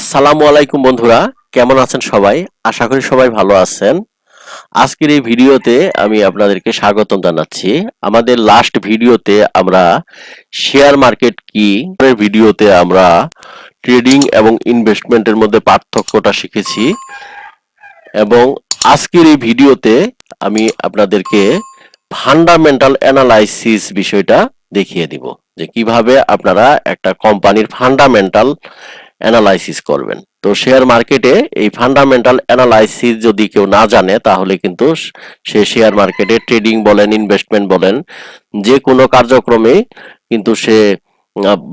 আসসালামু আলাইকুম বন্ধুরা, কেমন আছেন সবাই? আশা করি সবাই ভালো আছেন। আজকের এই ভিডিওতে আমি আপনাদেরকে স্বাগতম জানাচ্ছি। আমাদের লাস্ট ভিডিওতে আমরা শেয়ার মার্কেট কি ভিডিওতে আমরা ট্রেডিং এবং ইনভেস্টমেন্টের মধ্যে পার্থক্যটা শিখেছি। এবং আজকের এই ভিডিওতে আমি আপনাদেরকে ফান্ডামেন্টাল অ্যানালাইসিস বিষয়টা দেখিয়ে দিব, যে কীভাবে আপনারা একটা কোম্পানির ফান্ডামেন্টাল অ্যানালাইসিস করবেন। তো শেয়ার মার্কেটে এই ফান্ডামেন্টাল অ্যানালাইসিস যদি কেউ না জানে, তাহলে কিন্তু সে শেয়ার মার্কেটে ট্রেডিং বলেন ইনভেস্টমেন্ট বলেন, যে কোনো কার্যক্রমে কিন্তু সে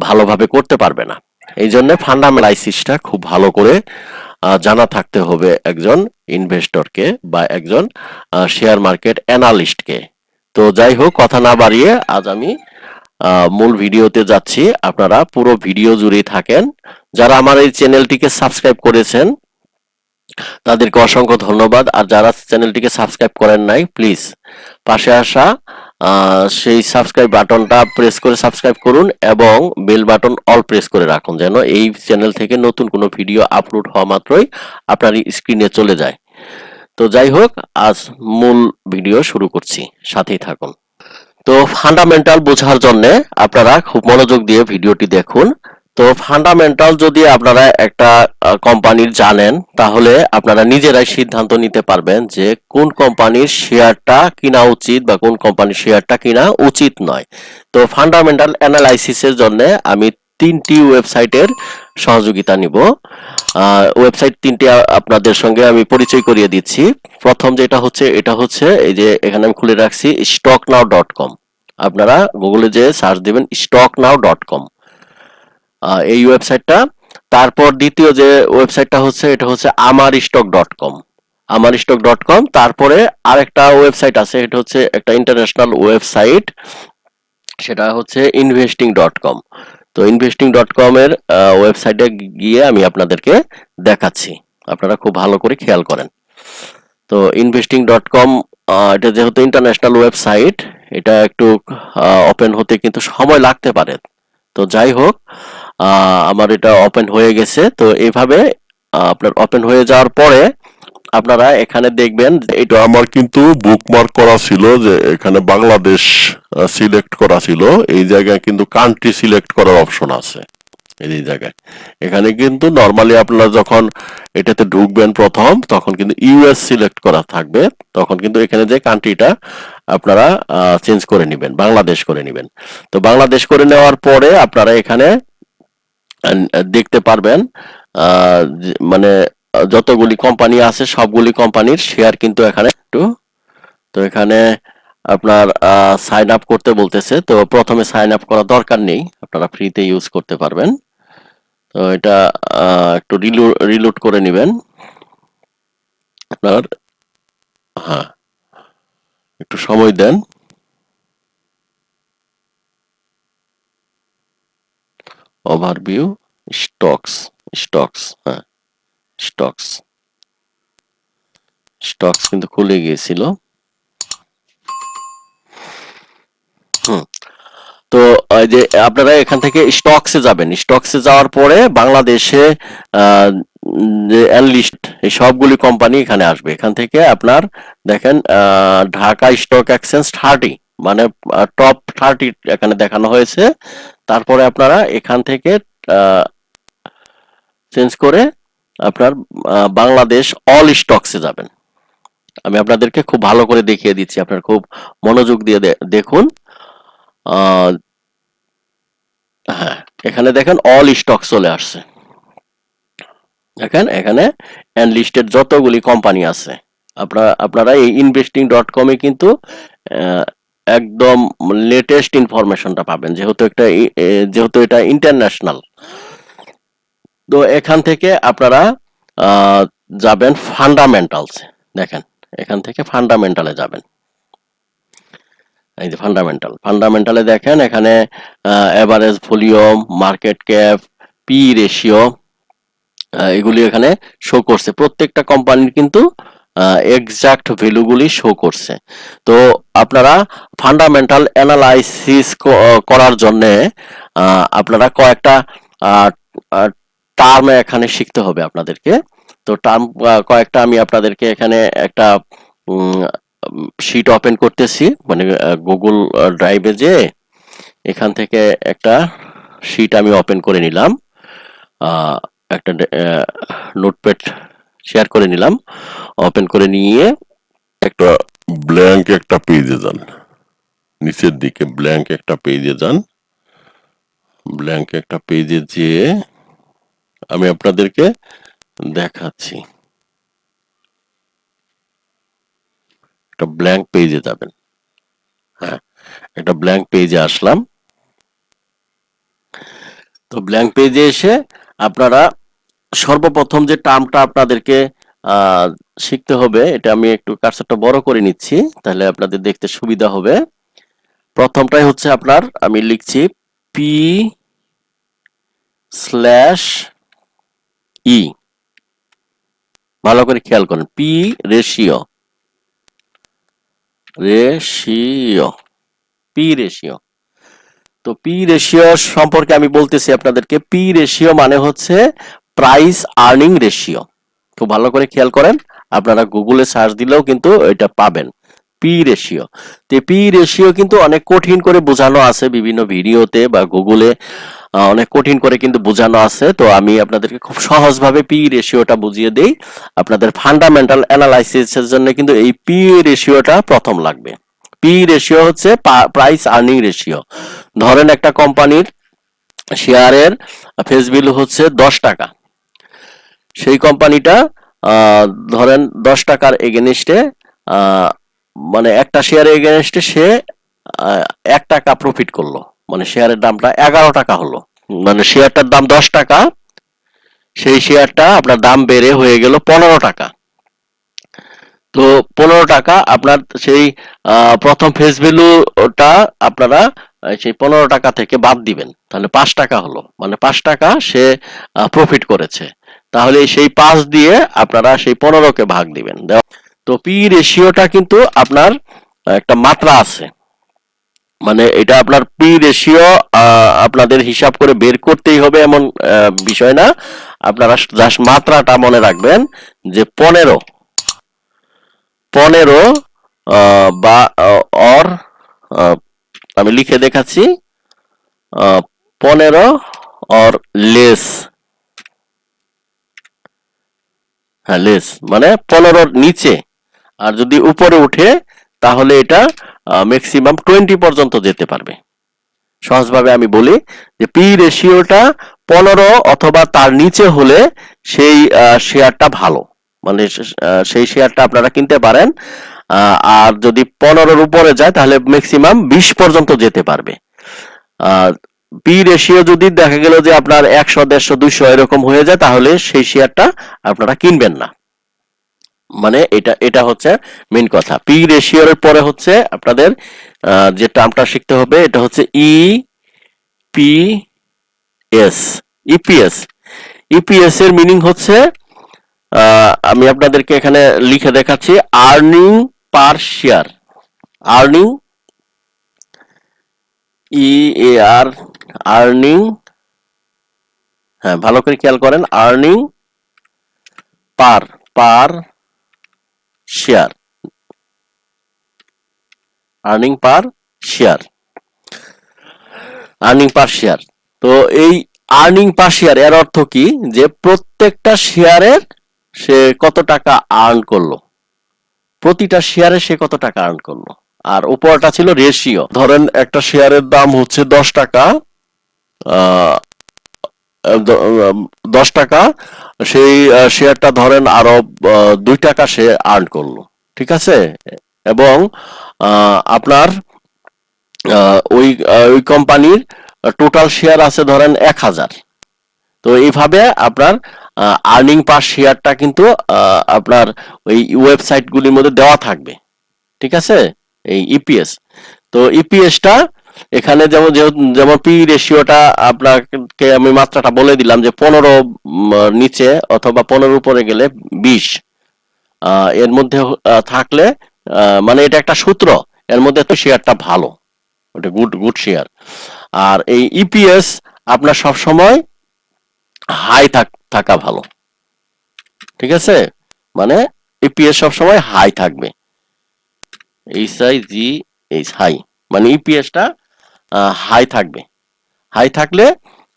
ভালোভাবে করতে পারবে না। এই জন্য ফান্ডামেন্টালাইসিসটা খুব ভালো করে জানা থাকতে হবে একজন ইনভেস্টরকে বা একজন শেয়ার মার্কেট অ্যানালিস্টকে তো যাই হোক, কথা না বাড়িয়ে আজ আমি মূল ভিডিওতে যাচ্ছি। আপনারা পুরো ভিডিও জুড়েই থাকেন। যারা আমার এই চ্যানেলটিকে সাবস্ক্রাইব করেছেন, তাদেরকে অসংখ্য ধন্যবাদ। আর যারা চ্যানেলটিকে সাবস্ক্রাইব করেন নাই, প্লিজ পাশে আসা সেই সাবস্ক্রাইব বাটনটা প্রেস করে সাবস্ক্রাইব করুন এবং বেল বাটন অল প্রেস করে রাখুন যেন এই চ্যানেল থেকে নতুন কোনো ভিডিও আপলোড হওয়া মাত্রই আপনার স্ক্রিনে চলে যায়। তো যাই হোক, আজ মূল ভিডিও শুরু করছি। সাথেই থাকুন। তো ফান্ডামেন্টাল বোঝার জন্য আপনারা খুব মনোযোগ দিয়ে ভিডিওটি দেখুন। তো ফান্ডামেন্টাল যদি আপনারা একটা কোম্পানির জানেন, তাহলে আপনারা নিজেরাই সিদ্ধান্ত নিতে পারবেন যে কোন কোম্পানির শেয়ারটা কিনা উচিত বা কোন কোম্পানির শেয়ারটা কিনা উচিত নয়। তো ফান্ডামেন্টাল অ্যানালাইসিসের জন্য আমি তিনটি ওয়েবসাইটের সহযোগিতা নিব। ওয়েবসাইট তিনটি আপনাদের সঙ্গে আমি পরিচয় করিয়ে দিচ্ছি। প্রথম যেটা হচ্ছে, এটা হচ্ছে, এই যে এখানে আমি খুলে রাখছি স্টক নাও ডট কম আপনারা গুগলে যে সার্চ দিবেন স্টক নাও ডট কম এই ওয়েবসাইটটা তারপর দ্বিতীয় যে ওয়েবসাইটটা হচ্ছে, এটা হচ্ছে আমার স্টক ডট কম আমার স্টক ডট কম তারপরে আরেকটা ওয়েবসাইট আছে, এটা হচ্ছে একটা ইন্টারন্যাশনাল ওয়েবসাইট সেটা হচ্ছে ইনভেস্টিং ডট কম তো ইনভেস্টিং ডট কম এর ওয়েবসাইটে গিয়ে আমি আপনাদেরকে দেখাচ্ছি। আপনারা খুব ভালো করে খেয়াল করেন। তো ইনভেস্টিং ডট কম এটা যেহেতু ইন্টারন্যাশনাল ওয়েবসাইট এটা একটু ওপেন হতে কিন্তু সময় লাগতে পারে। তো যাই হোক আমার এটা ওপেন হয়ে গেছে। তো এইভাবে আপনার ওপেন হয়ে যাওয়ার পরে আপনারা এখানে দেখবেন এটা আমার কিন্তু বুকমার্ক করা ছিল যে এখানে বাংলাদেশ সিলেক্ট করা ছিল। এই জায়গায় কিন্তু কান্ট্রি সিলেক্ট করার অপশন আছে। এই জায়গায়। এখানে কিন্তু নর্মালি আপনারা যখন এটাতে ঢুকবেন প্রথম, তখন কিন্তু ইউএস সিলেক্ট করা থাকবে। তখন কিন্তু এখানে যে কান্ট্রিটা আপনারা চেঞ্জ করে নেবেন, বাংলাদেশ করে নেবেন। তো বাংলাদেশ করে নেওয়ার পরে আপনারা এখানে দেখতে পারবেন মানে যতগুলি কোম্পানি আছে, সবগুলি কোম্পানির শেয়ার কিন্তু এখানে একটু। তো এখানে আপনার সাইন আপ করতে বলতেছে। তো প্রথমে সাইন আপ করা দরকার নেই। আপনারা ফ্রিতে ইউজ করতে পারবেন। তো এটা একটু রিলোড করে নেবেন। আপনার হ্যাঁ একটু সময় দেন। ওভারভিউ স্টকস স্টকস হ্যাঁ। স্টকস। স্টকস কিন্তু খুলে গিয়েছিল। হুম। তো যে আপনারা এখান থেকে স্টকসে যাবেন। স্টকসে যাওয়ার পরে বাংলাদেশে অ্যানলিস্ট, এই সবগুলি কোম্পানি এখানে আসবে। এখান থেকে আপনার দেখেন ঢাকা স্টক এক্সচেঞ্জ থার্টি মানে টপ থার্টি এখানে দেখানো হয়েছে। তারপরে আপনারা এখান থেকে চেঞ্জ করে আপনার বাংলাদেশ অল স্টকসে যাবেন। আমি আপনাদেরকে খুব ভালো করে দেখিয়ে দিচ্ছি, আপনার খুব মনোযোগ দিয়ে দেখুন। হ্যাঁ এখানে দেখেন অল স্টক চলে আসছে। দেখেন, এখানে অ্যানলিস্টেড যতগুলি কোম্পানি আছে, আপনারা আপনারা এই ইনভেস্টিং ডট কমে কিন্তু একদম লেটেস্ট ইনফরমেশনটা পাবেন, যেহেতু একটা যেহেতু এটা ইন্টারন্যাশনাল তো এখান থেকে আপনারা যাবেন ফান্ডামেন্টালস দেখেন, এখান থেকে ফান্ডামেন্টালে যাবেন। এই যে ফান্ডামেন্টাল ফান্ডামেন্টালে দেখেন, এখানে average volume market cap P ratio এগুলি এখানে শো করছে। প্রত্যেকটা কোম্পানির কিন্তু এক্সাক্ট ভ্যালুগুলি শো করছে। তো আপনারা ফান্ডামেন্টাল অ্যানালাইসিস করার জন্য আপনারা কয়েকটা টার্ম এখানে শিখতে হবে আপনাদেরকে। তো টার্ম কয়েকটা আমি আপনাদেরকে এখানে একটা শিট ওপেন করতেছি। মানে গুগল ড্রাইভে যে এখান থেকে একটা শিট আমি ওপেন করে নিলাম। একটা নোটপ্যাড শেয়ার করে নিলাম। ওপেন করে নিয়ে একটা ব্ল্যাঙ্ক একটা পেজে যান। নিচের দিকে ব্ল্যাঙ্ক একটা পেজে যান। ব্ল্যাঙ্ক একটা পেজে যেয়ে আমি আপনাদেরকে দেখাচ্ছি। একটা ব্ল্যাঙ্ক পেজে যাবেন। হ্যাঁ একটা ব্ল্যাঙ্ক পেজে আসলাম। তো ব্ল্যাঙ্ক পেজে এসে আপনারা সর্বপ্রথম যে টার্মটা আপনাদেরকে শিখতে হবে, এটা আমি একটু কার্সারটা বড় করে নিচ্ছি, তাহলে আপনাদের দেখতে সুবিধা হবে। প্রথমটাই হচ্ছে আপনার, আমি লিখছি পি স্ল্যাশ ই। ভালো করে খেয়াল করেন। P, ratio. Ratio. P, ratio. তো পি, রেশিও সম্পর্কে আমি বলতেছি আপনাদেরকে, পি, রেশিও মানে হচ্ছে প্রাইস আর্নিং রেশিও খুব ভালো করে খেয়াল করেন, আপনারা গুগলে সার্চ দিলেও কিন্তু এটা পাবেন। পি রেশিও তো পি রেশিও কিন্তু অনেক কঠিন করে বোঝানো আছে বিভিন্ন ভিডিওতে বা গুগলে। অনেক কঠিন করে কিন্তু বোঝানো আছে। তো আমি আপনাদেরকে খুব সহজভাবে পি রেশিওটা বুঝিয়ে দেই। আপনাদের ফান্ডামেন্টাল অ্যানালাইসিসের জন্য কিন্তু এই পি রেশিওটা প্রথম লাগবে। পি রেশিও হচ্ছে প্রাইস আর্নিং রেশিও ধরেন একটা কোম্পানির শেয়ারের ফেস ভ্যালু হচ্ছে দশ টাকা। সেই কোম্পানিটা ধরেন দশ টাকার এগেনস্টে মানে একটা শেয়ারের এগেনস্টে সে এক টাকা প্রফিট করল। মানে শেয়ারের দামটা এগারো টাকা হলো। মানে শেয়ারটার দাম দশ টাকা, সেই শেয়ারটা আপনার দাম বেড়ে হয়ে গেল পনেরো টাকা। তো পনেরো টাকা আপনার সেই প্রথম ফেস ভ্যালুটা আপনারা সেই পনেরো টাকা থেকে বাদ দিবেন। তাহলে পাঁচ টাকা হলো। মানে পাঁচ টাকা সে প্রফিট করেছে। তাহলে সেই পাঁচ দিয়ে আপনারা সেই পনেরোকে ভাগ দিবেন। তো পি রেশিওটা কিন্তু আপনার একটা মাত্রা আছে। মানে এটা আপনার পি রেশিও আপনাদের হিসাব করে বের করতেই হবে এমন বিষয় না। আপনারা জাস্ট মাত্রাটা মনে রাখবেন যে পনেরো। পনেরো বা অর আমি লিখে দেখাচ্ছি পনেরো অর লেস হ্যাঁ লেস মানে পনেরোর নিচে। আর যদি উপরে উঠে, তাহলে এটা ম্যাক্সিমাম টোয়েন্টি পর্যন্ত যেতে পারবে। সহজভাবে আমি বলি যে পি রেশিওটা পনেরো অথবা তার নিচে হলে সেই শেয়ারটা ভালো। মানে সেই শেয়ারটা আপনারা কিনতে পারেন। আর যদি পনেরোর উপরে যায়, তাহলে ম্যাক্সিমাম বিশ পর্যন্ত যেতে পারবে। পি রেশিও যদি দেখা গেল যে আপনার একশো, দেড়শো, দুইশো এরকম হয়ে যায়, তাহলে সেই শেয়ারটা আপনারা কিনবেন না। মানে এটা এটা হচ্ছে মেন কথা। পি রেশিওর পরে হচ্ছে আপনাদের যে টার্মটা শিখতে হবে, এটা হচ্ছে E P S EPS EPS এর মিনিং হচ্ছে আমি আপনাদেরকে এখানে লিখে দেখাচ্ছি earning per share earning E A R earning হ্যাঁ ভালো করে খেয়াল করেন earning per per share. Earning per share earning per share তো এই আর্নিং পার শেয়ার এর অর্থ কি? যে প্রত্যেকটা শেয়ারের সে কত টাকা আর্ন করল? প্রতিটা শেয়ারে সে কত টাকা আর্ন করল? আর উপরটা ছিল রেশিও ধরেন একটা শেয়ারের দাম হচ্ছে দশ টাকা দশ টাকা, সেই শেয়ারটা ধরেন আরও দুই টাকা সে আর্ন করল, ঠিক আছে? এবং আপনার ওই ওই কোম্পানির টোটাল শেয়ার আছে ধরেন এক হাজার। তো এইভাবে আপনার আর্নিং পার শেয়ারটা কিন্তু আপনার ওই ওয়েবসাইটগুলির মধ্যে দেওয়া থাকবে, ঠিক আছে? এই ইপিএস তো ইপিএসটা এখানে যেমন যেমন পি রেশিওটা আপনাকে আমি মাত্রাটা বলে দিলাম যে পনেরো নিচে অথবা পনেরো উপরে গেলে বিশ। এর মধ্যে থাকলে মানে এটা একটা সূত্র, এর মধ্যে তো শেয়ারটা ভালো। ওটা গুড গুড শেয়ার আর এই ইপিএস আপনার সব সময় হাই থাকা ভালো। ঠিক আছে? মানে ইপিএস সবসময় হাই থাকবে। H I G H high মানে ইপিএসটা হাই থাকবে। হাই থাকলে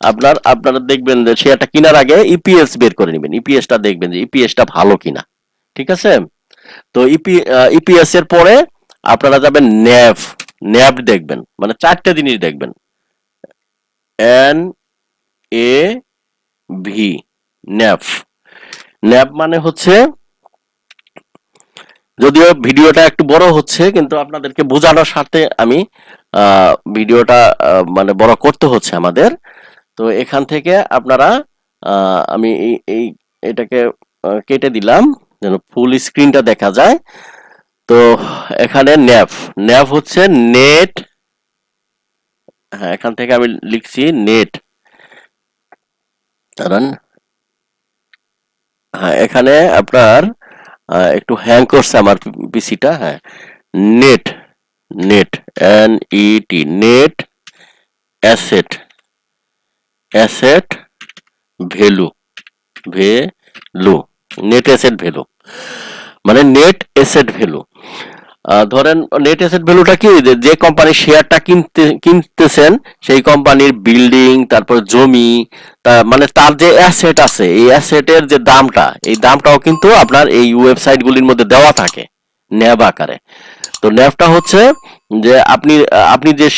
আপনার, আপনারা দেখবেন যে শেয়ারটা কেনার আগে ইপিএস বের করে নেবেন। ইপিএসটা দেখবেন যে ইপিএসটা ভালো কিনা। ঠিক আছে? তো ইপি ইপিএস এর পরে আপনারা যাবেন ন্যাভ ন্যাভ দেখবেন। মানে চারটে জিনিস দেখবেন। N A V NAV NAV মানে হচ্ছে যদিও ভিডিওটা একটু বড় হচ্ছে, কিন্তু আপনাদেরকে বোঝানোর সাথে আমি ভিডিওটা মানে বড় করতে হচ্ছে আমাদের। তো এখান থেকে আপনারা আমি এই এটাকে কেটে দিলাম, যেন ফুল স্ক্রিনটা দেখা যায়। তো এখানে ন্যাভ ন্যাভ হচ্ছে নেট। হ্যাঁ এখান থেকে আমি লিখছি নেট। কারণ হ্যাঁ এখানে আপনার একটু হ্যাং করছে আমার পিসিটা হ্যাঁ। Net net N E T net asset asset value value net asset value মানে নেট অ্যাসেট ভ্যালু ধরেন নেট অ্যাসেট ভ্যালুটা কি? যে কোম্পানির শেয়ারটা কিনতে, কিনতেছেন, সেই কোম্পানির বিল্ডিং তারপর জমি মানে তার যে অ্যাসেট আছে, এই অ্যাসেটের যে দামটা, এই দামটাও কিন্তু আপনার এই ওয়েবসাইট গুলির মধ্যে দেওয়া থাকে, ন্যাব আকারে। তো ন্যাবটা হচ্ছে যে, আপনি আপনি যে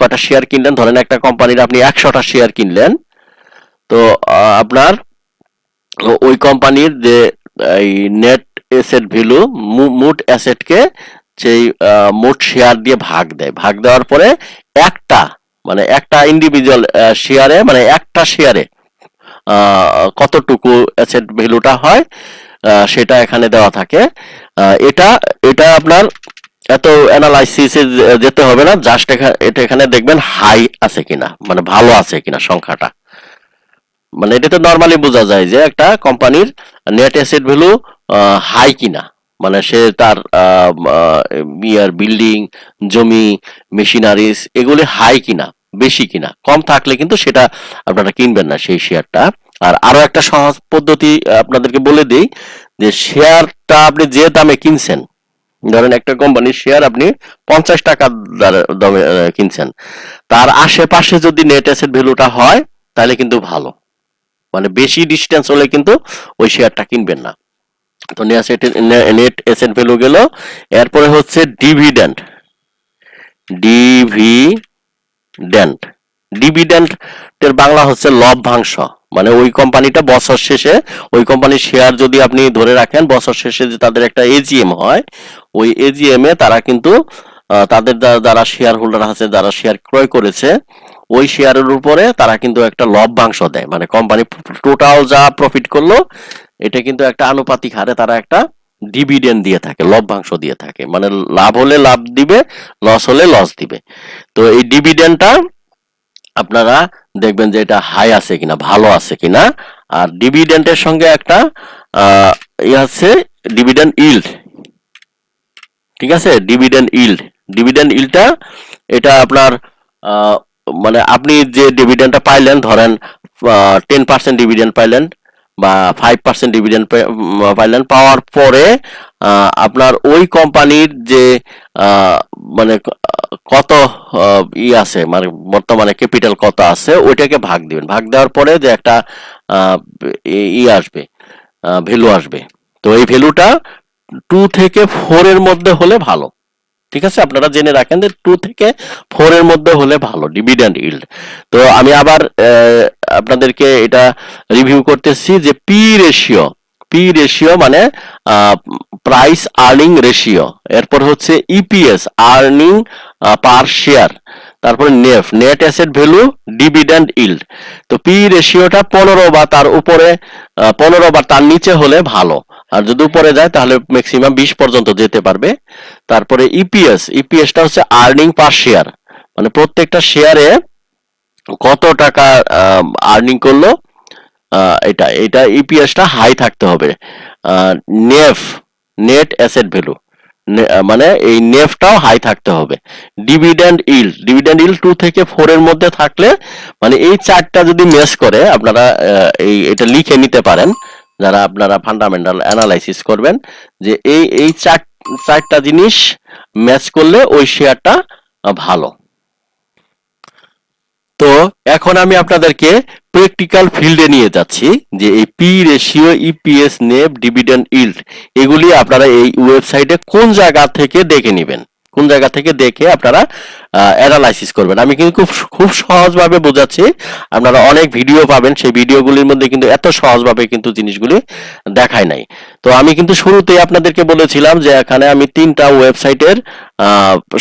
কটা শেয়ার কিনলেন, ধরেন একটা কোম্পানির আপনি একশোটা শেয়ার কিনলেন, তো আপনার ওই কোম্পানির যে, এই নেট অ্যাসেট ভ্যালু মোট অ্যাসেটকে সেই মোট শেয়ার দিয়ে ভাগ দেয়। ভাগ দেওয়ার পরে একটা মানে একটা ইন্ডিভিজুয়াল শেয়ারে মানে একটা শেয়ারে কতটুকু অ্যাসেট ভ্যালুটা হয় সেটা এখানে দেওয়া থাকে। এটা এটা আপনার এত অ্যানালাইসিসে যেতে হবে না জাস্ট এটা এখানে দেখবেন হাই আছে কিনা মানে ভালো আছে কিনা সংখ্যাটা। মানে এটা তো নর্মালি বোঝা যায় যে একটা কোম্পানির নেট অ্যাসেট ভ্যালু হাই কিনা। মানে সে তার ইয়ার বিল্ডিং জমি মেশিনারিজ এগুলি হাই কিনা, বেশি কিনা, কম থাকলে কিন্তু সেটা আপনারা কিনবেন না সেই শেয়ারটা আর আরও একটা সহজ পদ্ধতি আপনাদেরকে বলে দিই, যে শেয়ারটা আপনি যে দামে কিনছেন, ধরেন একটা কোম্পানির শেয়ার আপনি পঞ্চাশ দারে- দামে কিনছেন, তার আশেপাশে যদি নেট অ্যাসেট ভ্যালুটা হয়, তাহলে কিন্তু ভালো। মানে বেশি ডিস্টেন্স হলে কিন্তু ওই শেয়ারটা কিনবেন না। তো নেট এসেট ভ্যালু গেল। এরপরে হচ্ছে ডিভিডেন্ড ডিভিডেন্ড এর বাংলা হচ্ছে লভ্যাংশ মানে ওই কোম্পানিটা বছর শেষে, ওই কোম্পানির শেয়ার যদি আপনি ধরে রাখেন, বছর শেষে যে তাদের একটা এজিএম হয়, ওই এজিএম এ তারা কিন্তু তাদের যারা শেয়ার হোল্ডার আছে, যারা শেয়ার ক্রয় করেছে, ওই শেয়ারের উপরে তারা কিন্তু একটা লভ্যাংশ দেয়। মানে কোম্পানি টোটাল যা প্রফিট করল এটা কিন্তু একটা আনুপাতিক হারে তারা একটা ডিভিডেন্ড দিয়ে থাকে, লভ্যাংশ দিয়ে থাকে। মানে লাভ হলে লাভ দিবে লস হলে লস দিবে। তো এই ডিভিডেন্ডটা আপনারা দেখবেন যে এটা হাই আছে কিনা, ভালো আছে কিনা। আর ডিভিডেন্ডের সঙ্গে একটা ই আছে ডিভিডেন্ড ইল্ড ঠিক আছে? ডিভিডেন্ড ইল্ড ডিভিডেন্ড ইল্ডটা এটা আপনার মানে আপনি যে ডিভিডেন্ডটা পাইলেন, ধরেন টেন পার্সেন্ট ডিভিডেন্ড পাইলেন বা ফাইভ পার্সেন্ট ডিভিডেন্ড পাইলেন। পাওয়ার পরে আপনার ওই কোম্পানির যে মানে কত ই আছে মানে বর্তমানে ক্যাপিটাল কত আছে, ওইটাকে ভাগ দিবেন। ভাগ দেওয়ার পরে যে একটা ই- আসবে ভ্যালু আসবে। তো এই ভ্যালুটা টু থেকে ফোর এর মধ্যে হলে ভালো। ঠিক আছে? আপনারা জেনে রাখেন যে টু থেকে ফোর এর মধ্যে হলে ভালো ডিভিডেন্ড ইল্ড তো আমি আবার আপনাদেরকে এটা রিভিউ করতেছি যে পি রেশিও পি রেশিও মানে প্রাইস আর্নিং রেশিও এরপর হচ্ছে ইপিএস আর্নিং পার শেয়ার তারপরে NAV net asset value dividend yield তো পি রেশিওটা পনেরো বা তার উপরে পনেরো বা তার নিচে হলে ভালো। আর যদি উপরে যায়, তাহলে ম্যাক্সিমাম বিশ পর্যন্ত যেতে পারবে। তারপরে ইপিএস ইপিএসটা হচ্ছে আর্নিং পার শেয়ার মানে প্রত্যেকটা শেয়ারে কত টাকা আর্নিং করল এটা এটা ইপিএসটা হাই থাকতে হবে। নেফ নেট অ্যাসেট ভ্যালু মানে এই নেফটাও হাই থাকতে হবে। Dividend yield dividend yield two থেকে ফোর এর মধ্যে থাকলে মানে এই চারটা যদি মেস করে, আপনারা এই, এটা লিখে নিতে পারেন। যারা আপনারা ফান্ডামেন্টাল অ্যানালাইসিস করবেন, যে এই এই চার, চারটা জিনিস ম্যাচ করলে ওই শেয়ারটা ভালো। তো এখন আমি আপনাদেরকে প্র্যাকটিক্যাল ফিল্ডে নিয়ে যাচ্ছি, যে এই P ratio EPS NAV dividend yield এগুলি আপনারা এই ওয়েবসাইটে কোন জায়গা থেকে দেখে নেবেন। কোন জায়গা থেকে দেখে আপনারা অ্যানালাইসিস করবেন। আমি কিন্তু খুব খুব সহজভাবে বোঝাচ্ছি। আপনারা অনেক ভিডিও পাবেন। সেই ভিডিওগুলির মধ্যে কিন্তু এত সহজভাবে কিন্তু জিনিসগুলি দেখায় নাই। তো আমি কিন্তু শুরুতেই আপনাদেরকে বলেছিলাম যে এখানে আমি তিনটা ওয়েবসাইটের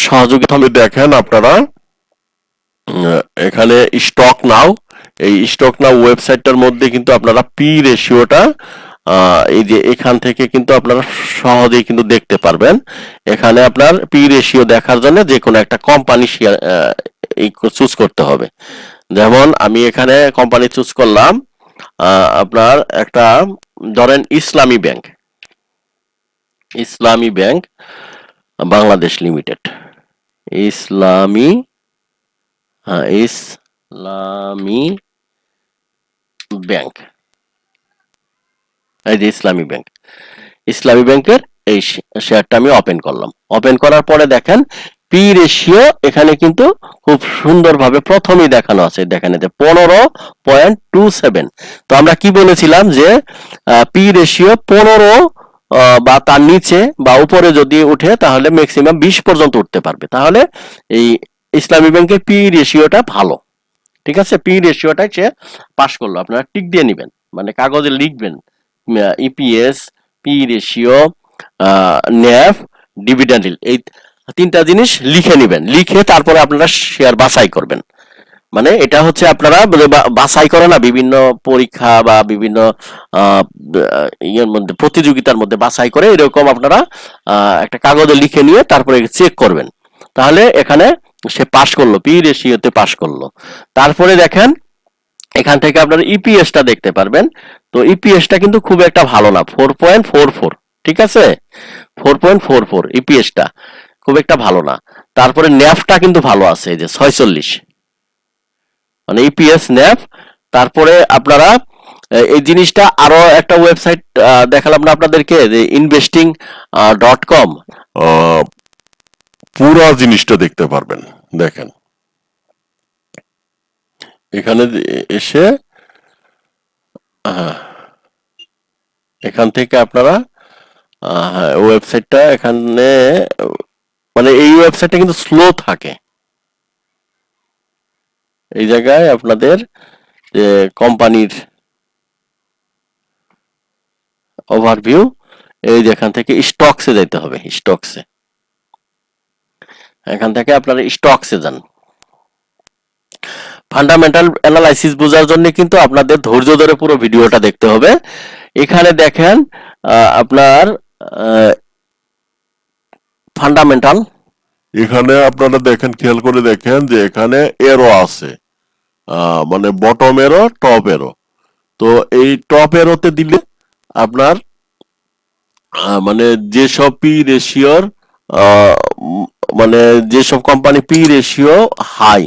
সহযোগিতা প্রথমে দেখেন আপনারা এখানে স্টক নাও এই স্টক নাও ওয়েবসাইটটার মধ্যে কিন্তু আপনারা পি রেশিওটা এই যে এখান থেকে কিন্তু আপনারা সহজেই কিন্তু দেখতে পারবেন। এখানে আপনার পি রেশিও দেখার জন্য যে কোনো একটা কোম্পানি শেয়ার চুজ করতে হবে। যেমন আমি এখানে কোম্পানি চুজ করলাম আপনার একটা ধরেন ইসলামী ব্যাংক। ইসলামী ব্যাংক বাংলাদেশ লিমিটেড। ইসলামী হ্যাঁ ইসলামী ব্যাংক। এই যে ইসলামী ব্যাংক। ইসলামী ব্যাংকের এই শেয়ারটা আমি ওপেন করলাম। ওপেন করার পরে দেখেন পি রেশিও এখানে কিন্তু খুব সুন্দরভাবে প্রথমেই দেখানো আছে। দেখেন এতে পনেরো পয়েন্ট টু সেভেন। তো আমরা কি বলেছিলাম যে পি রেশিও পনেরো বা তার নিচে বা উপরে যদি উঠে তাহলে ম্যাক্সিমাম বিশ পর্যন্ত উঠতে পারবে। তাহলে এই ইসলামী ব্যাংকের পি রেশিওটা ভালো। ঠিক আছে? পি রেশিওটা সে পাশ করল। আপনারা টিক দিয়ে নেবেন। মানে কাগজে লিখবেন। EPS P ratio NAV dividend এই তিনটা জিনিস লিখে নেবেন। লিখে তারপরে আপনারা শেয়ার বাছাই করবেন। মানে এটা হচ্ছে আপনারা বলে বাছাই করে না, বিভিন্ন পরীক্ষা বা বিভিন্ন ইয়ের মধ্যে, প্রতিযোগিতার মধ্যে বাছাই করে এরকম আপনারা একটা কাগজে লিখে নিয়ে তারপরে চেক করবেন। তাহলে এখানে সে পাশ করল পি রেশিওতে পাশ করল। তারপরে দেখেন এখান থেকে আপনারা ইপিএসটা দেখতে পারবেন। তো ইপিএসটা কিন্তু খুব একটা ভালো না ফোর পয়েন্ট ফোর ফোর ঠিক আছে? ফোর পয়েন্ট ফোর ফোর ইপিএসটা খুব একটা ভালো না। তারপরে ন্যাফটা কিন্তু ভালো আছে, এই যে ছয়চল্লিশ। মানে ইপিএস ন্যাফ তারপরে আপনারা এই জিনিসটা আরও একটা ওয়েবসাইট দেখালাম না আপনাদেরকে, যে ইনভেস্টিং ডট কম পুরা জিনিসটা দেখতে পারবেন, দেখেন। এখানে এসে এখান থেকে আপনারা ওয়েবসাইটটা এখানে মানে এই ওয়েবসাইটটা কিন্তু স্লো থাকে। এই জায়গায় আপনাদের, যে কোম্পানির ওভারভিউ এই যে এখান থেকে স্টকসে যাইতে হবে স্টকসে এখান থেকে আপনারা স্টকসে যান। ফান্ডামেন্টাল অ্যানালাইসিস বোঝার জন্য কিন্তু আপনাদের ধৈর্য ধরে পুরো ভিডিওটা দেখতে হবে। এখানে দেখেন আপনার ফান্ডামেন্টাল এখানে আপনারা দেখেন, খেয়াল করে দেখেন যে এখানে এরো আছে। মানে বটম এরো টপ এরো তো এই টপ এরোতে দিলে আপনার মানে যেসব পি রেশিওর মানে যেসব কোম্পানি পি রেশিও হাই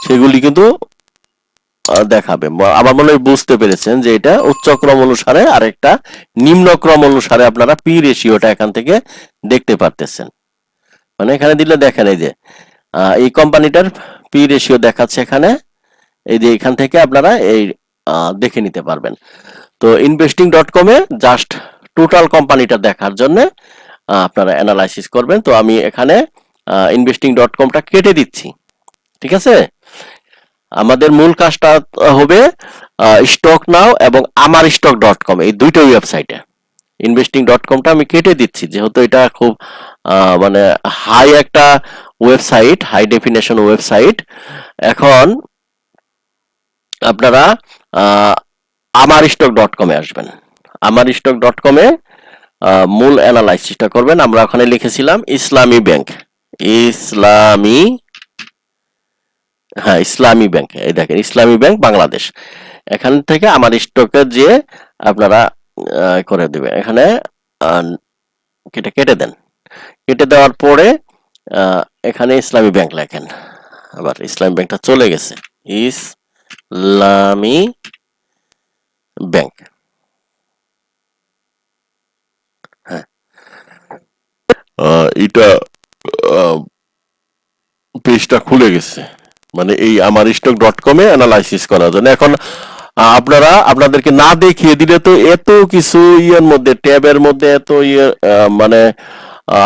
সেগুলি কিন্তু দেখাবে। আমার মনে হয় বুঝতে পেরেছেন যে এটা উচ্চক্রম অনুসারে আর একটা নিম্নক্রম অনুসারে আপনারা পি রেশিওটা এখান থেকে দেখতে পারতেছেন। মানে এখানে দিলে দেখেন এই যে এই কোম্পানিটার পি রেশিও দেখাচ্ছে এখানে। এই যে এখান থেকে আপনারা এই দেখে নিতে পারবেন। তো investing dot com just total কোম্পানিটা দেখার জন্য আপনারা অ্যানালাইসিস করবেন। তো আমি এখানে ইনভেস্টিং ডট কমটা কেটে দিচ্ছি। ঠিক আছে? আমাদের মূল কাজটা হবে স্টক নাও এবং আমার স্টক ডট কম এই দুইটা ওয়েবসাইটে ইনভেস্টিং ডট কমটা আমি কেটে দিচ্ছি, যেহেতু এটা খুব মানে হাই একটা ওয়েবসাইট হাই ডেফিনেশন ওয়েবসাইট এখন আপনারা আমার স্টক ডট কমে আসবেন। আমার স্টক ডট কমে মূল অ্যানালাইসিসটা করবেন। আমরা ওখানে লিখেছিলাম ইসলামী ব্যাংক। ইসলামী হ্যাঁ ইসলামী ব্যাংক। এই দেখেন ইসলামী ব্যাংক বাংলাদেশ। এখান থেকে আমার স্টকে যে আপনারা করে দেবেন। এখানে কেটে কেটে দেন। কেটে দেওয়ার পরে এখানে ইসলামী ব্যাংক লেখেন। আবার ইসলামী ব্যাংকটা চলে গেছে। ইসলামী ব্যাংক। আহ, এটা পেজটা খুলে গেছে। মানে এই আমার স্টক ডট কমে অ্যানালাইসিস করার জন্য। এখন আপনারা, আপনাদেরকে না দেখিয়ে দিলে তো এত কিছু ইয়ের মধ্যে, ট্যাবের মধ্যে এত ইয়ে মানে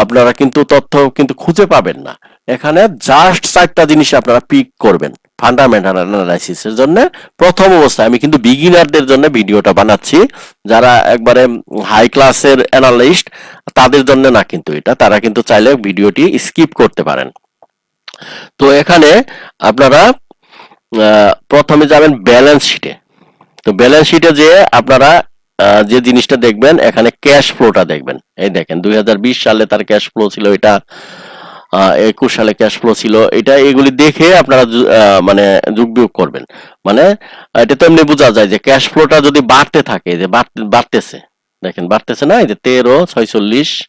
আপনারা কিন্তু তথ্য কিন্তু খুঁজে পাবেন না। এখানে জাস্ট চারটা জিনিস আপনারা পিক করবেন ফান্ডামেন্টাল অ্যানালাইসিসের জন্য। প্রথম অবস্থায় আমি কিন্তু বিগিনারদের জন্য ভিডিওটা বানাচ্ছি। যারা একবারে হাই ক্লাসের অ্যানালিস্ট তাদের জন্য না কিন্তু এটা। তারা কিন্তু চাইলে ভিডিওটি স্কিপ করতে পারেন। তো এখানে আপনারা প্রথমে যাবেন ব্যালেন্স শিটে তো ব্যালেন্স শিটে যে আপনারা যে জিনিসটা দেখবেন, এখানে ক্যাশ ফ্লোটা দেখবেন। এই দেখেন, দুই সালে তার ক্যাশ ফ্লো ছিল এটা একুশ সালে ক্যাশ ফ্লো ছিল। এটা এগুলি দেখে আপনারা মানে যোগ বিয়োগ করবেন। মানে এটা তো এমনি বোঝা যায় যে ক্যাশ ফ্লোটা যদি বাড়তে থাকে যে বাড়তে- বাড়তেছে। দেখেন, বাড়তেছে না? এই যে তেরো, ছয়চল্লিশ,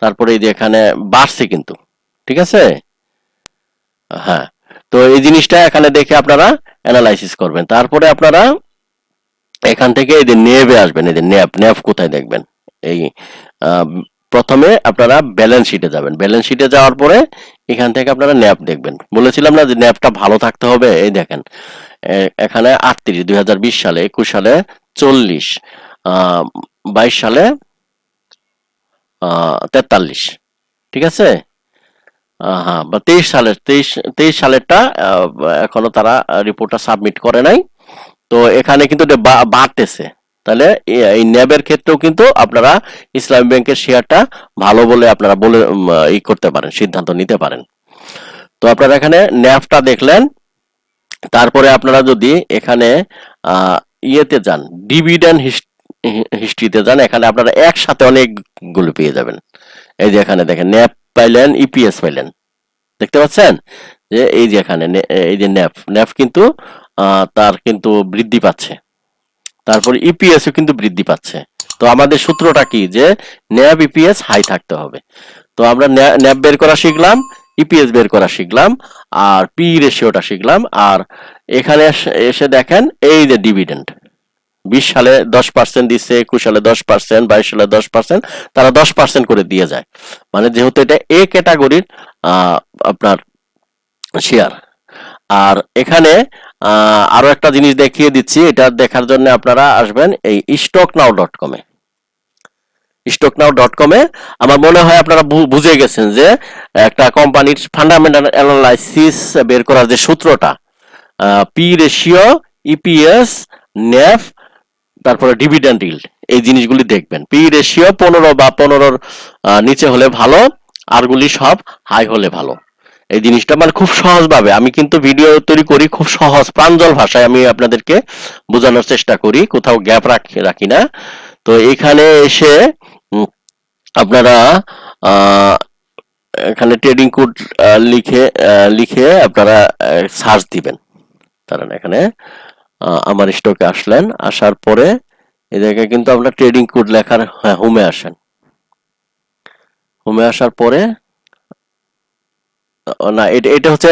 তারপরে এই যে এখানে বাড়ছে কিন্তু। ঠিক আছে? হ্যাঁ। তো এই জিনিসটা এখানে দেখে আপনারা অ্যানালাইসিস করবেন। তারপরে আপনারা এখান থেকে যে নেভে আসবেন যে নেভ নেভ কোথায় দেখবেন? এই প্রথমে আপনারা ব্যালেন্স শিটে যাবেন। ব্যালেন্স শিটে যাওয়ার পরে এখান থেকে আপনারা ন্যাপ দেখবেন। বলেছিলাম না যে ন্যাপটা ভালো থাকতে হবে? এই দেখেন এখানে আটত্রিশ, দুই সালে, একুশ সালে, চল্লিশ বাইশ সালে তেতাল্লিশ। ঠিক আছে? হ্যাঁ বা তেইশ সালের, তেইশ তেইশ সালেরটা এখনও তারা রিপোর্টটা সাবমিট করে নাই। তো এখানে কিন্তু বাড়তেছে। তাহলে এই ন্যাবের ক্ষেত্রেও কিন্তু আপনারা ইসলামী ব্যাংকের শেয়ারটা ভালো বলে আপনারা বলে ই করতে পারেন, সিদ্ধান্ত নিতে পারেন। তো আপনারা এখানে ন্যাবটা দেখলেন। তারপরে আপনারা যদি এখানে ইয়েতে যান ডিভিডেন্ড হিস্ট্রিতে যান, এখানে আপনারা একসাথে অনেকগুলো পেয়ে যাবেন। এই যে এখানে দেখেন ন্যাপ পাইলেন ইপিএস পাইলেন। দেখতে পাচ্ছেন? যে এই যে এখানে এই যে ন্যাপ ন্যাপ কিন্তু তার কিন্তু বৃদ্ধি পাচ্ছে। তারপর ইপিএসও কিন্তু বৃদ্ধি পাচ্ছে। তো আমাদের সূত্রটা কি? যে ন্যাব ইপিএস হাই থাকতে হবে। তো আমরা ন্যাব বের করা শিখলাম ইপিএস বের করা শিখলাম, আর পি রেশিওটা শিখলাম, আর এখানে এসে দেখেন, এই যে ডিভিডেন্ড বিশ সালে দশ পার্সেন্ট দিচ্ছে একুশ সালে দশ পার্সেন্ট বাইশ সালে দশ পার্সেন্ট তারা দশ পার্সেন্ট করে দিয়ে যায়। মানে যেহেতু এটা এ ক্যাটাগরির আপনার শেয়ার আর এখানে আরও একটা জিনিস দেখিয়ে দিচ্ছি, এটা দেখার জন্য আপনারা আসবেন এই stock now dot com stock now dot com আমার মনে হয় আপনারা বুঝে গেছেন যে একটা কোম্পানির ফান্ডামেন্টাল অ্যানালাইসিস বের করার যে সূত্রটা পি রেশিও ইপিএস নেফ তারপরে ডিভিডেন্ড ইল্ড এই জিনিসগুলি দেখবেন। পি রেশিও পনেরো বা পনেরোর নিচে হলে ভালো আরগুলি সব হাই হলে ভালো। এই জিনিসটা মানে খুব সহজভাবে, আমি কিন্তু ভিডিও তৈরি করি খুব সহজ, প্রাঞ্জল ভাষায় আমি আপনাদেরকে বোঝানোর চেষ্টা করি, কোথাও গ্যাপ রাখি রাখি না। তো এখানে এসে আপনারা এখানে ট্রেডিং কোড লিখে লিখে আপনারা সার্চ দিবেন। কারণ এখানে। আমার স্টকে আসলেন। আসার পরে এই জায়গায় কিন্তু আপনার ট্রেডিং কোড লেখার হ্যাঁ হোমে আসেন। হোমে আসার পরে না, এটা এটা হচ্ছে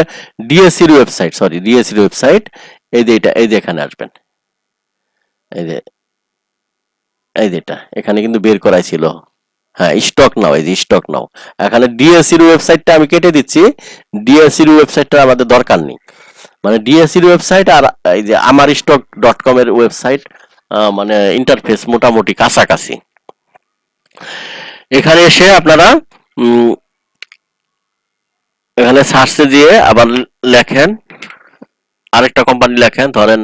ডিএসসির ওয়েবসাইট সরি ডিএসসির ওয়েবসাইট এই যে এটা, এই যে এখানে আসবেন। এই যে এই যে এটা, এখানে কিন্তু বের করাই ছিল। হ্যাঁ স্টক নাও এই যে স্টক নাও এখানে ডিএসসির ওয়েবসাইটটা আমি কেটে দিচ্ছি। ডিএসসির ওয়েবসাইটটা আমাদের দরকার নেই। মানে ডিএসসির ওয়েবসাইট আর এই যে আমার স্টক ডট কম এর ওয়েবসাইট মানে ইন্টারফেস মোটামুটি কাছাকাছি। এখানে এসে আপনারা এখানে সার্চে দিয়ে আবার লেখেন, আরেকটা কোম্পানি লেখেন, ধরেন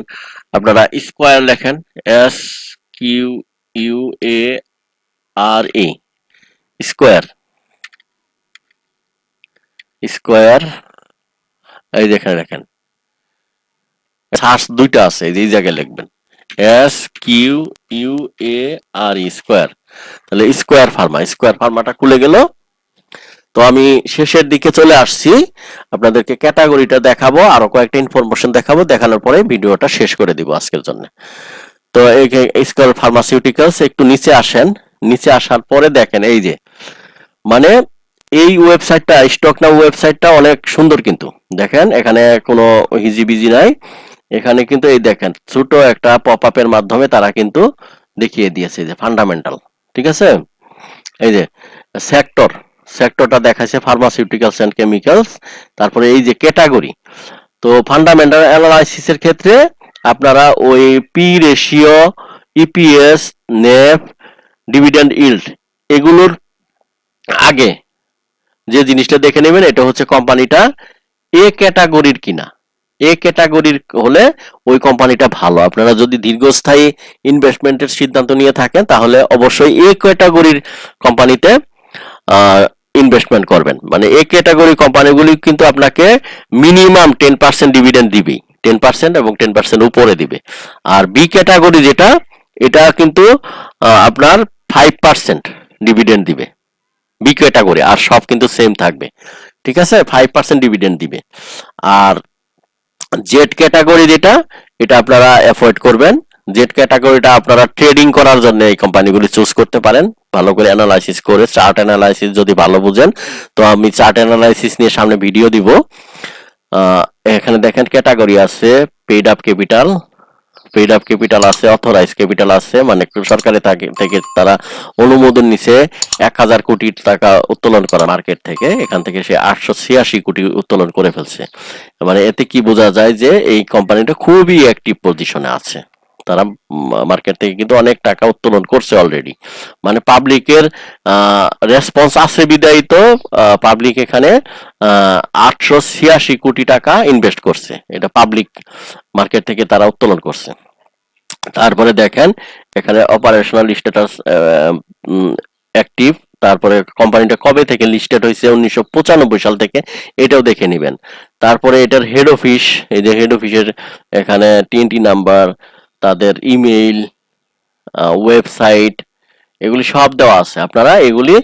আপনারা স্কোয়ার লেখেন S Q U A R E square square এই যে এখানে লেখেন দুইটা আছে, এই জায়গায় লিখবেন। S Q U A R E square তাহলে স্কোয়ার ফার্মা স্কোয়ার ফার্মাটা খুলে গেল। তো আমি শেষের দিকে চলে আসছি। আপনাদেরকে ক্যাটাগরিটা দেখাবো, আরও কয়েকটা ইনফরমেশন দেখাবো, দেখানোর পরে ভিডিওটা শেষ করে দিব আজকের জন্য। তো স্কোয়ার ফার্মাসিউটিক্যালস একটু নিচে আসেন। নিচে আসার পরে দেখেন, এই যে মানে এই ওয়েবসাইটটা স্টক নাও ওয়েবসাইটটা অনেক সুন্দর কিন্তু। দেখেন, এখানে কোনো হিজিবিজি নাই। এখানে কিন্তু এই দেখেন, ছোট একটা পপ আপের মাধ্যমে তারা কিন্তু দেখিয়ে দিয়েছে যে ফান্ডামেন্টাল ঠিক আছে? এই যে সেক্টর সেক্টরটা দেখাচ্ছে ফার্মাসিউটিক্যালস অ্যান্ড কেমিক্যালস তারপরে এই যে ক্যাটাগরি তো ফান্ডামেন্টাল অ্যানালাইসিসের ক্ষেত্রে আপনারা ওই P ratio EPS NAV dividend yield এগুলোর আগে যে জিনিসটা দেখে নেবেন, এটা হচ্ছে কোম্পানিটা এ ক্যাটাগরির কিনা। এ ক্যাটাগরির হলে ওই কোম্পানিটা ভালো। আপনারা যদি দীর্ঘস্থায়ী ইনভেস্টমেন্টের সিদ্ধান্ত নিয়ে থাকেন, তাহলে অবশ্যই এ ক্যাটাগরির কোম্পানিতে ইনভেস্টমেন্ট করবেন। মানে এ ক্যাটাগরি কোম্পানিগুলি কিন্তু আপনাকে মিনিমাম টেন পার্সেন্ট ডিভিডেন্ড দিবেই টেন পার্সেন্ট এবং টেন পার্সেন্ট উপরে দিবে। আর বি ক্যাটাগরি যেটা, এটা কিন্তু আপনার ফাইভ পার্সেন্ট ডিভিডেন্ড দিবে। বি ক্যাটাগরি আর সব কিন্তু সেম থাকবে। ঠিক আছে? ফাইভ পার্সেন্ট ডিভিডেন্ড দিবে। আর জেড ক্যাটাগরি যেটা, এটা আপনারা অ্যাফোর্ড করবেন। জেড ক্যাটাগরিটা আপনারা ট্রেডিং করার জন্য এই কোম্পানিগুলি চুজ করতে পারেন। ভালো করে অ্যানালাইসিস করে চার্ট অ্যানালাইসিস যদি ভালো বুঝেন, তো আমি চার্ট অ্যানালাইসিস নিয়ে সামনে ভিডিও দিব। এখানে দেখেন ক্যাটাগরি আছে paid up capital paid up capital আছে অথরাইজ ক্যাপিটাল আছে মানে সরকারি থাকে- তারা অনুমোদন নিছে এক হাজার কোটি টাকা উত্তোলন করা মার্কেট থেকে। এখান থেকে সে আটশো ছিয়াশি কোটি উত্তোলন করে ফেলছে। মানে এতে কি বোঝা যায় যে এই কোম্পানিটা খুবই অ্যাক্টিভ পজিশনে আছে। তারা মার্কেট থেকে কিন্তু অনেক টাকা উত্তোলন করছে অলরেডি মানে পাবলিকের রেসপন্স আছে বিদায়ী তো পাবলিক এখানে আটশো ছিয়াশি কোটি টাকা ইনভেস্ট করছে। এটা পাবলিক মার্কেট থেকে তারা উত্তোলন করছে। তারপরে দেখেন, এখানে অপারেশনাল স্ট্যাটাস অ্যাক্টিভ তারপরে কোম্পানিটা কবে থেকে লিস্টেড হয়েছে, উনিশশো পঁচানব্বই সাল থেকে, এটাও দেখে নেবেন। তারপরে এটার হেড অফিস এই যে হেড অফিসের এখানে টিএনটি নাম্বার তাদের ইমেইল ওয়েবসাইট এগুলি সব দেওয়া আছে। আপনারা এগুলি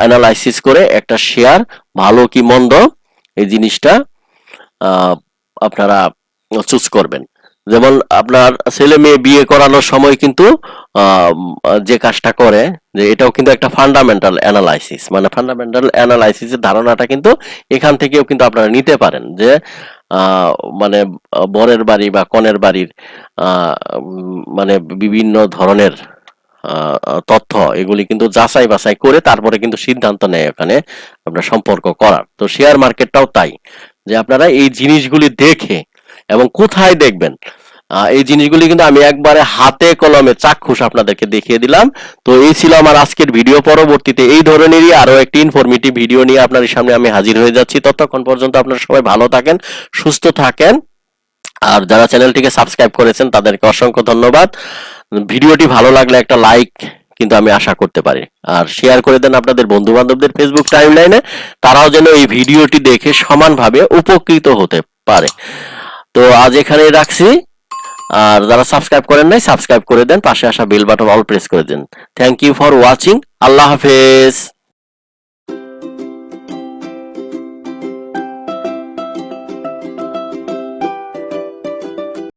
অ্যানালাইসিস করে একটা শেয়ার ভালো কি মন্দ, এই জিনিসটা আপনারা চুজ করবেন। যেমন আপনার ছেলে মেয়ে বিয়ে করানোর সময় কিন্তু যে কাজটা করে, যে এটাও কিন্তু একটা ফান্ডামেন্টাল অ্যানালাইসিস মানে ফান্ডামেন্টাল অ্যানালাইসিসের ধারণাটা কিন্তু এখান থেকেও কিন্তু আপনারা নিতে পারেন যে মানে বরের বাড়ি বা কনের বাড়ির মানে বিভিন্ন ধরনের তথ্য, এগুলি কিন্তু যাচাই বাছাই করে তারপরে কিন্তু সিদ্ধান্ত নেয় ওখানে আপনার সম্পর্ক করার। তো শেয়ার মার্কেটটাও তাই, যে আপনারা এই জিনিসগুলি দেখে এবং কোথায় দেখবেন? এই জিনিসগুলি কিন্তু আমি একবারে হাতে কলমে চাক্ষুষ আপনাদেরকে দেখিয়ে দিলাম। তো এই ছিল আমার আজকের ভিডিও। পরবর্তীতে এই ধরনেরই আরও একটি ইনফরমেটিভ ভিডিও নিয়ে আপনাদের সামনে আমি হাজির হয়ে যাচ্ছি। ততক্ষণ পর্যন্ত আপনারা সবাই ভালো থাকেন, সুস্থ থাকেন। আর যারা চ্যানেলটিকে সাবস্ক্রাইব করেছেন, তাদেরকে অসংখ্য ধন্যবাদ। ভিডিওটি ভালো লাগলে একটা লাইক কিন্তু আমি আশা করতে পারি। আর শেয়ার করে দেন আপনাদের বন্ধু বান্ধবদের ফেসবুক টাইমলাইনে তারাও যেন এই ভিডিওটি দেখে সমানভাবে উপকৃত হতে পারে। তো আজ এখানেই রাখছি। আর যারা সাবস্ক্রাইব করেন নাই সাবস্ক্রাইব করে দেন, পাশে আসা বেল বাটন অল প্রেস করে দেন। থ্যাংক ইউ ফর ওয়াচিং আল্লাহ হাফেজ।